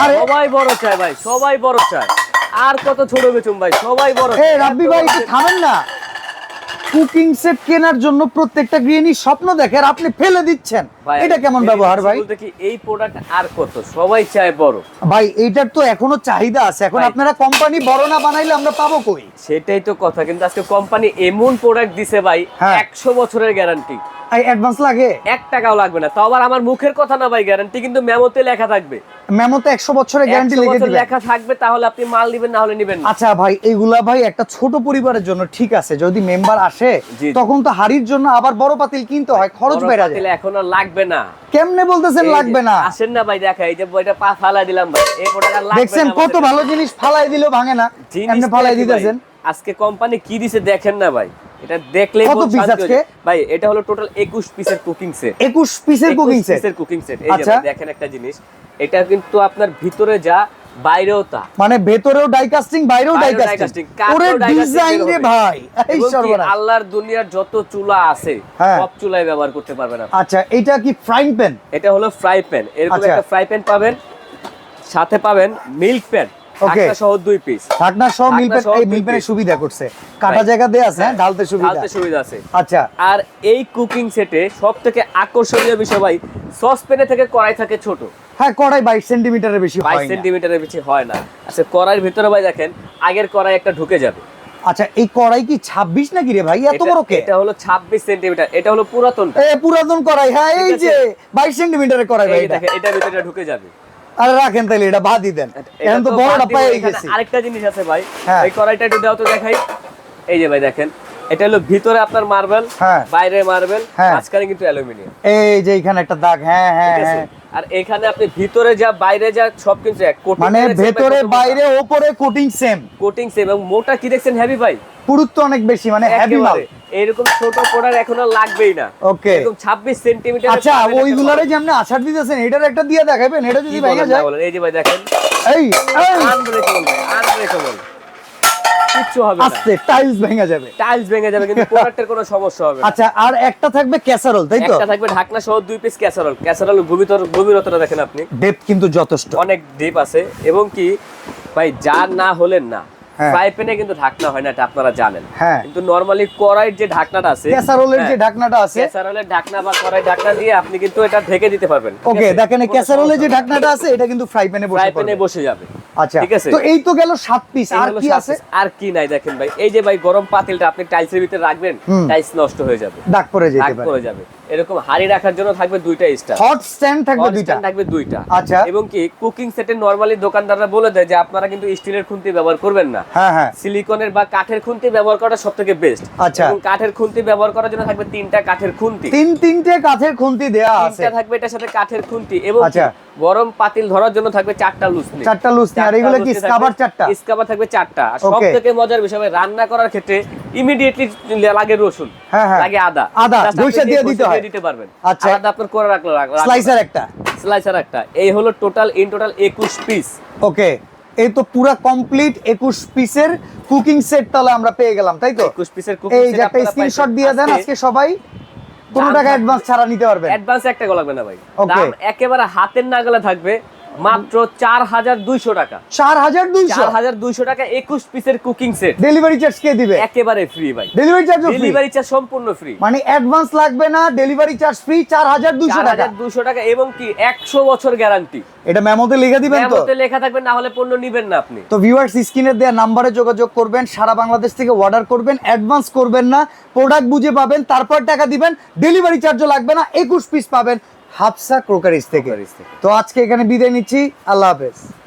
সবাই বড় চায় ভাই সবাই বড় চায় আর কত ছোট বেচুম ভাই সবাই বড় এ রাব্বি ভাই একটু থামেন না। কুকিং সেট কেনার জন্য প্রত্যেকটা গৃহিণী স্বপ্ন দেখে আর আপনি ফেলে দিচ্ছেন। এটা কেমন ব্যবহার ভাই? বলতে কি এই প্রোডাক্ট আর কত? সবাই চায় বড়। ভাই এইটার তো এখনও চাহিদা আছে। এখন আপনারা কোম্পানি বড় না বানাইলে আমরা পাবো কই? সেটাই তো কথা কিন্তু আজকে কোম্পানি এমন প্রোডাক্ট দিছে ভাই হ্যাঁ। একশো বছরের গ্যারান্টি এই অ্যাডভান্স লাগে? এক টাকাও লাগবে না। তাও আবার আমার মুখের কথা না ভাই গ্যারান্টি কিন্তু মেমোতে লেখা থাকবে। মেমোতে একশো বছরের গ্যারান্টি লিখে দিবেন। লেখা থাকবে তাহলে আপনি মাল না হলে নিবেন আচ্ছা ভাই এইগুলা ভাই একটা ছোট পরিবারের জন্য ঠিক আছে যদি মেম্বার আসে। তখন তো হাড়ির জন্য আবার বড় পাতিল কিনতে হয় খরচ বড় যায়। পাতিল এখন আর লাগবে না। কেমনে বলতেছেন লাগবে না? আসেন না ভাই দেখা এই যে বইটা পা ফালা দিলাম ভাই এই প্রোডাক্ট লাগবে দেখছেন কত ভালো জিনিস ফালাই দিলেও ভাঙে না এমনি ফালাই দিতেছেন। আজকে কোম্পানি কি দিছে দেখেন না ভাই। এটা দেখলে কত piece আজকে? ভাই এটা হলো টোটাল 21 পিসের কুকিং সেট একুশ পিসের কুকিং সেট পিসের কুকিং সেট এই যে আচ্ছা। দেখেন একটা জিনিস। এটা কিন্তু আপনার ভিতরে যা বাইরেও তা। মানে ভেতরেও ডাই কাস্টিং বাইরেও ডাই বাইরেও die কাস্টিং casting, ওরে কাঠেও die casting ডিজাইন রে ভাই। এই সর্বনাশ। আল্লাহর দুনিয়ার যত চুলা আছে হ্যাঁ। সব চুলায় ব্যবহার করতে পারবেন আপনি। আচ্ছা এটা কি ফ্রাইং প্যান এটা হলো ফ্রাই প্যান এরকম আচ্ছা। একটা ফ্রাই প্যান পাবেন সাথে পাবেন মিল্ক প্যান Okay. সহ দুই পিস ঢাকনা সহ এই সুবিধা করছে। কাটা জায়গা দেয়া আছে হ্যাঁ হ্যাঁ, ঢালতে সুবিধা। ঢালতে সুবিধা আছে। আচ্ছা। আর এই কুকিং সেটে সব থেকে আকর্ষণীয় বিষয় ভাই সসপ্যানে থেকে কড়াই থাকে ছোট। হ্যাঁ কড়াই বাইশ সেন্টিমিটারের বেশি বাইশ হয় না। সেন্টিমিটারের বেশি হয় না। আচ্ছা কড়াইয়ের ভিতরে ভাই দেখেন আগের কড়াই একটা ঢুকে যাবে। আচ্ছা এই কড়াই কি ছাব্বিশ নাকি রে ভাই? এত এটা- বড় কে? এটা হলো ছাব্বিশ সেন্টিমিটার এটা হলো পুরাতনটা। এ পুরাতন কড়াই হ্যাঁ এই যে বাইশ সেন্টিমিটারের কড়াই ভাই এই এটা। ভিতরে ঢুকে যাবে। আরে রাখেন তাহলে এটা বাদই দেন। এখন তো বড়টা পেয়ে গেছি। আরেকটা জিনিস আছে ভাই। হ্যাঁ। এই কড়াইটা একটু দাও তো দেখাই। এই যে ভাই দেখেন এটা হলো ভিতরে আপনার মার্বেল হ্যাঁ। বাইরে মার্বেল হ্যাঁ। মাঝখানে কিন্তু অ্যালুমিনিয়াম। এই যে এখানে একটা দাগ হ্যাঁ হ্যাঁ হ্যাঁ। আর এখানে আপনি ভিতরে যা বাইরে যা সব কিছু এক। কোটিং মানে ভেতরে বাইরে ওপরে কোটিং সেম কোটিং সেম এবং মোটা কি দেখছেন হেভি ভাই? পুরুত্ব অনেক বেশি মানে হ্যাভি মাল। এরকম ছোট প্রোডাক্ট এখন আর লাগবেই না। ওকে এরকম 26 সেন্টিমিটার আচ্ছা ওইগুলারে যে আপনি আছাড় দিতেছেন এটার একটা দিয়ে দেখাবেন এটা যদি ভেঙে যায়। এই যে ভাই দেখেন। এই আনব্রেকেবল আনব্রেকেবল কিচ্ছু হবে না। আস্তে টাইলস ভেঙে যাবে। টাইলস ভেঙে যাবে কিন্তু প্রোডাক্টের কোনো সমস্যা হবে না। আচ্ছা আর একটা থাকবে ক্যাসারোল তাই তো? একটা থাকবে ঢাকনা সহ দুই পিস ক্যাসারোল ক্যাসারোল গভীর গভীরতাটা দেখেন আপনি। ডেপথ কিন্তু যথেষ্ট। অনেক ডিপ আছে। এবং কি ভাই যা না হলেন না। ফ্রাই প্যানে কিন্তু ঢাকনা হয় না এটা আপনারা জানেন। হ্যাঁ। কিন্তু নরমালি কড়াইয়ের যে ঢাকনাটা আছে ক্যাসারোলের যে হ্যাঁ, ঢাকনাটা আছে। ক্যাসারোলের ঢাকনা বা কড়াই ঢাকনা দিয়ে আপনি কিন্তু এটা ঢেকে দিতে পারবেন। ওকে দেখেন ক্যাসারোলের যে ঢাকনাটা আছে এটা কিন্তু ফ্রাই প্যানে বসে ফ্রাই প্যানে বসে যাবে। আচ্ছা ঠিক আছে। তো এই তো গেল সাত পিস আর কি আছে? আর কি নাই দেখেন ভাই। এই যে ভাই গরম পাতিলটা আপনি টাইলসের ভিতরে রাখবেন টাইলস নষ্ট হয়ে যাবে। দাগ পড়ে যেতে দাগ পারে। পড়ে যাবে। এরকম হাড়ি রাখার জন্য থাকবে দুইটা স্টার হট স্ট্যান্ড থাকবে দুইটা। থাকবে দুইটা। আচ্ছা। এবং কি কুকিং সেটের নরমালি দোকানদাররা বলে দেয় যে আপনারা কিন্তু স্টিলের খুন্তি ব্যবহার করবেন না। হ্যাঁ হ্যাঁ। সিলিকনের বা কাঠের খুন্তি ব্যবহার করা সব থেকে বেস্ট আচ্ছা। এবং কাঠের খুন্তি ব্যবহার করার জন্য থাকবে তিনটা কাঠের খুন্তি। তিন তিনটে কাঠের খুন্তি দেয়া আছে। তিনটা থাকবে এটার সাথে কাঠের খুন্তি এবং আচ্ছা। গরম পাতিল ধরার জন্য থাকবে চারটা লুসনি চারটা লুসনি আর এগুলো কি স্কাবার চারটা? স্কাবার থাকবে চারটা। আর সব থেকে মজার বিষয় রান্না করার ক্ষেত্রে ইমিডিয়েটলি লাগে রসুন হ্যাঁ, হ্যাঁ। লাগে আদা। আদা, ঘষে দিয়ে দিতে হয়। দিতে পারবেন। আচ্ছা। আপনার করে রাখল স্লাইসার একটা। স্লাইসার একটা। এই হলো টোটাল ইন টোটাল একুশ পিস ওকে। এই তো পুরো কমপ্লিট একুশ পিসের কুকিং সেট তাহলে আমরা পেয়ে গেলাম তাই তো? একুশ পিসের এই যে একটা স্ক্রিনশট দিয়ে দেন আজকে সবাই। কোনো টাকা অ্যাডভান্স ছাড়া নিতে পারবেন। অ্যাডভান্স একটা লাগবে না ভাই. দাম একেবারে হাতের নাগালে থাকবে। মাত্র চার হাজার দুইশো টাকা। চার হাজার দুইশো? হাজার দুইশো টাকা একুশ পিসের কুকিং সেট ডেলিভারি চার্জ কে দিবে? একেবারে ফ্রি ভাই। ডেলিভারি চার্জ ডেলিভারি চার্জ সম্পূর্ণ ফ্রি মানে অ্যাডভান্স লাগবে না ডেলিভারি চার্জ ফ্রি চার হাজার দুইশো চার টাকা দুইশো টাকা এবং কি একশো বছর গ্যারান্টি এটা মেমোতে লিখে দিবেন তো? মেমোতে লেখা থাকবে না হলে পণ্য নিবেন না আপনি। তো ভিউয়ার্স স্ক্রিনে দেওয়া নাম্বারে যোগাযোগ করবেন সারা বাংলাদেশ থেকে অর্ডার করবেন অ্যাডভান্স করবেন না প্রোডাক্ট বুঝে পাবেন তারপর টাকা দিবেন ডেলিভারি চার্জও লাগবে না একুশ পিস পাবেন। হাফসা ক্রোকারিজ থেকে। তো আজকে এখানে বিদায় নিচ্ছি। আল্লাহ হাফেজ।